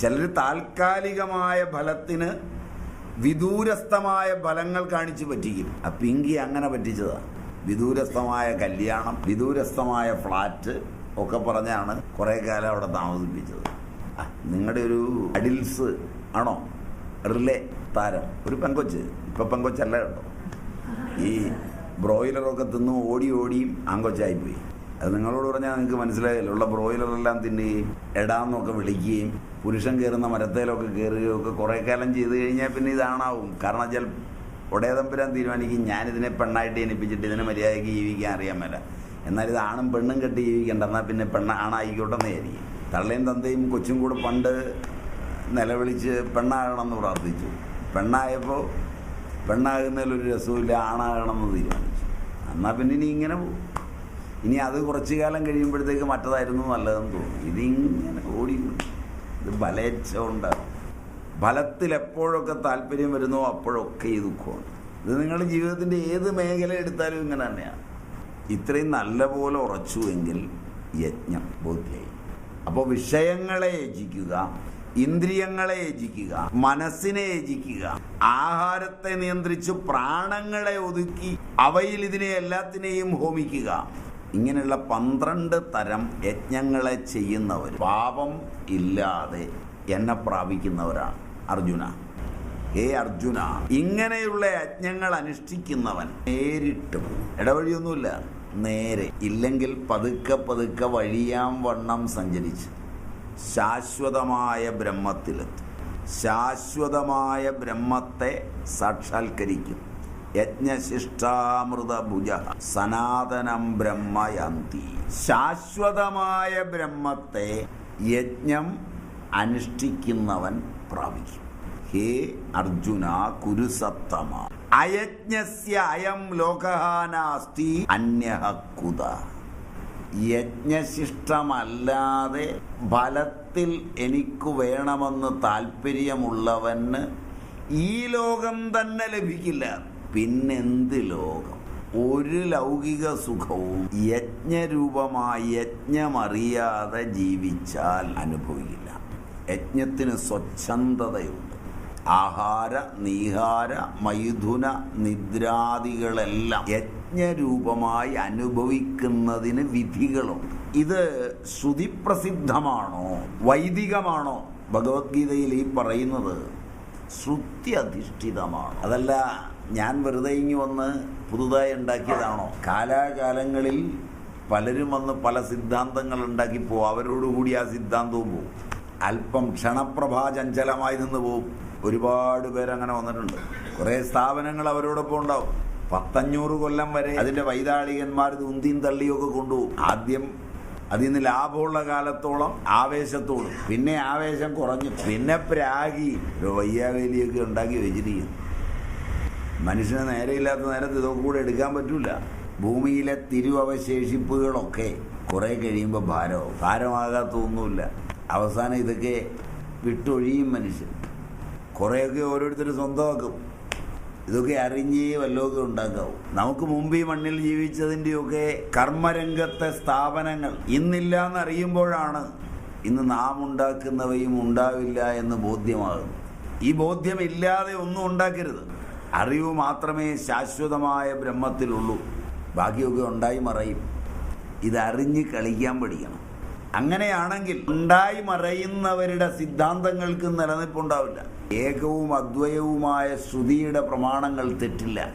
ചിലർ താൽക്കാലികമായ ഫലത്തിന് വിദൂരസ്ഥമായ ഫലങ്ങൾ കാണിച്ച് പറ്റിക്കും. ആ പിങ്കി അങ്ങനെ പറ്റിച്ചതാ. വിദൂരസ്ഥമായ കല്യാണം വിദൂരസ്ഥമായ ഫ്ലാറ്റ് ഒക്കെ പറഞ്ഞാണ് കുറെ കാലം അവിടെ താമസിപ്പിച്ചത്. നിങ്ങളുടെ ഒരു അഡിൽസ് ആണോ? റിലേ താരം. ഒരു പെങ്കൊച്ച്. ഇപ്പൊ പെങ്കൊച്ചല്ല കേട്ടോ. ഈ ബ്രോയിലറൊക്കെ തിന്ന് ഓടി ഓടിയും ആങ്കൊച്ചായിപ്പോയി അത് നിങ്ങളോട് പറഞ്ഞാൽ നിങ്ങൾക്ക് മനസ്സിലായല്ലോ. ഉള്ള ബ്രോയിലറെല്ലാം തിന്നുകയും എടാന്നൊക്കെ വിളിക്കുകയും പുരുഷൻ കയറുന്ന മരത്തേലൊക്കെ കയറുകയും ഒക്കെ കുറേ കാലം ചെയ്ത് കഴിഞ്ഞാൽ പിന്നെ ഇതാണാവും. കാരണം വെച്ചാൽ ഒടേതമ്പുരാൻ തീരുമാനിക്കും ഞാനിതിനെ പെണ്ണായിട്ട് ജനിപ്പിച്ചിട്ട് ഇതിനെ മര്യാദയ്ക്ക് ജീവിക്കാൻ അറിയാൻ മേല. എന്നാൽ ഇത് ആണും പെണ്ണും കെട്ടി ജീവിക്കേണ്ട എന്നാൽ പിന്നെ പെണ്ണ് ആണായിക്കോട്ടെ എന്ന് വിചാരിക്കും. തള്ളയും തന്തയും കൊച്ചും കൂടെ പണ്ട് നിലവിളിച്ച് പെണ്ണാകണമെന്ന് പ്രാർത്ഥിച്ചു. പെണ്ണായപ്പോൾ പെണ്ണാകുന്നതിലൊരു രസമില്ല ആണാകണമെന്ന് തീരുമാനിച്ചു. എന്നാൽ പിന്നെ ഇനി ഇങ്ങനെ പോകും ഇനി അത് കുറച്ചു കാലം കഴിയുമ്പോഴത്തേക്ക് മറ്റതായിരുന്നു നല്ലതെന്ന് തോന്നും ഇതിങ്ങനെ ഓടി ഇത് ബലേച്ഛ ഉണ്ടാകും ഫലത്തിൽ എപ്പോഴൊക്കെ താല്പര്യം വരുന്നോ അപ്പോഴൊക്കെ ഈ ദുഃഖമുണ്ട്. ഇത് നിങ്ങളുടെ ജീവിതത്തിന്റെ ഏത് മേഖല എടുത്താലും ഇങ്ങനെ തന്നെയാണ്. ഇത്രയും നല്ല പോലെ ഉറച്ചു എങ്കിൽ യജ്ഞം ബോധ്യായി. അപ്പോൾ വിഷയങ്ങളെ യജിക്കുക ഇന്ദ്രിയങ്ങളെ യജിക്കുക മനസ്സിനെ യജിക്കുക ആഹാരത്തെ നിയന്ത്രിച്ച് പ്രാണങ്ങളെ ഒതുക്കി അവയിൽ ഇതിനെ എല്ലാത്തിനെയും ഹോമിക്കുക ഇങ്ങനെയുള്ള പന്ത്രണ്ട് തരം യജ്ഞങ്ങളെ ചെയ്യുന്നവർ പാപം ഇല്ലാതെ എന്നെ പ്രാപിക്കുന്നവരാണ്. അർജുന. ഏ അർജുന ഇങ്ങനെയുള്ള യജ്ഞങ്ങൾ അനുഷ്ഠിക്കുന്നവൻ നേരിട്ടും. ഇടവഴിയൊന്നുമില്ല നേരെ. ഇല്ലെങ്കിൽ പതുക്കെ പതുക്കെ വഴിയാം വണ്ണം സഞ്ചരിച്ച് ശാശ്വതമായ ബ്രഹ്മത്തിലെത്തും. ശാശ്വതമായ ബ്രഹ്മത്തെ സാക്ഷാത്കരിക്കും. യജ്ഞശിഷ്ടാമൃത ഭുജ സനാതനം ബ്രഹ്മയന്തി. ശാശ്വതമായ ബ്രഹ്മത്തെ യജ്ഞം അനുഷ്ഠിക്കുന്നവൻ പ്രാപിക്കും. ഹേ അർജുന കുരുസത്തമ അയജ്ഞസ്യ അയം ലോകഹാനാസ്തി അന്യഹ കുത. യജ്ഞശിഷ്ടമല്ലാതെ ഫലത്തിൽ എനിക്ക് വേണമെന്ന് താല്പര്യമുള്ളവന് ഈ ലോകം തന്നെ ലഭിക്കില്ല. പിന്നെന്ത് ലോകം? ഒരു ലൗകിക സുഖവും യജ്ഞരൂപമായി യജ്ഞമറിയാതെ ജീവിച്ചാൽ അനുഭവിക്കില്ല. യജ്ഞത്തിന് സ്വച്ഛന്തതയുണ്ട്. ആഹാര നീഹാര മൈഥുന നിദ്രാദികളെല്ലാം യജ്ഞരൂപമായി അനുഭവിക്കുന്നതിന് വിധികളുണ്ട്. ഇത് ശ്രുതിപ്രസിദ്ധമാണോ വൈദികമാണോ? ഭഗവത്ഗീതയിൽ ഈ പറയുന്നത് ശ്രുതി അധിഷ്ഠിതമാണ് അതല്ല ഞാൻ വെറുതെ ഇങ്ങി വന്ന് പുതുതായി ഉണ്ടാക്കിയതാണോ? കാലാകാലങ്ങളിൽ പലരും വന്ന് പല സിദ്ധാന്തങ്ങൾ ഉണ്ടാക്കി പോകും അവരോടുകൂടി ആ സിദ്ധാന്തവും പോകും അല്പം ക്ഷണപ്രഭാ ചഞ്ചലമായി നിന്ന് പോകും ഒരുപാട് പേരങ്ങനെ വന്നിട്ടുണ്ട്. കുറേ സ്ഥാപനങ്ങൾ അവരോടൊപ്പം ഉണ്ടാവും. പത്തഞ്ഞൂറ് കൊല്ലം വരെ അതിന്റെ വൈതാളികന്മാർ ഇത് ഉന്തിയും തള്ളിയൊക്കെ കൊണ്ടുപോകും. ആദ്യം അതിൽ നിന്ന് ലാഭമുള്ള കാലത്തോളം ആവേശത്തോടും. പിന്നെ ആവേശം കുറഞ്ഞു. പിന്നെ പ്രാഗി ഒരു വയ്യാവേലിയൊക്കെ ഉണ്ടാക്കി വെച്ചിരിക്കുന്നു. മനുഷ്യന് നേരെയില്ലാത്ത നേരത്ത് ഇതൊക്കെ കൂടെ എടുക്കാൻ പറ്റൂല. ഭൂമിയിലെ തിരുവവശേഷിപ്പുകളൊക്കെ കുറെ കഴിയുമ്പോൾ ഭാരമാവും ഭാരമാകാത്തൊന്നുമില്ല അവസാനം ഇതൊക്കെ വിട്ടൊഴിയും മനുഷ്യൻ. കുറേയൊക്കെ ഓരോരുത്തർ സ്വന്തമാക്കും. ഇതൊക്കെ അറിഞ്ഞേ വല്ലതൊക്കെ ഉണ്ടാക്കാവും. നമുക്ക് മുമ്പ് ഈ മണ്ണിൽ ജീവിച്ചതിന്റെയൊക്കെ കർമ്മരംഗത്തെ സ്ഥാപനങ്ങൾ ഇന്നില്ല എന്നറിയുമ്പോഴാണ് ഇന്ന് നാം ഉണ്ടാക്കുന്നവയും ഉണ്ടാവില്ല എന്ന് ബോധ്യമാകുന്നു ഈ ബോധ്യമില്ലാതെ ഒന്നും ഉണ്ടാക്കരുത്. അറിവ് മാത്രമേ ശാശ്വതമായ ബ്രഹ്മത്തിലുള്ളൂ. ബാക്കിയൊക്കെ ഉണ്ടായി മറയും. ഇതറിഞ്ഞ് കളിക്കാൻ പഠിക്കണം. അങ്ങനെയാണെങ്കിൽ ഉണ്ടായി മറയുന്നവരുടെ സിദ്ധാന്തങ്ങൾക്ക് നിലനിൽപ്പുണ്ടാവില്ല. ഏകവും അദ്വയവുമായ ശ്രുതിയുടെ പ്രമാണങ്ങൾ തെറ്റില്ല.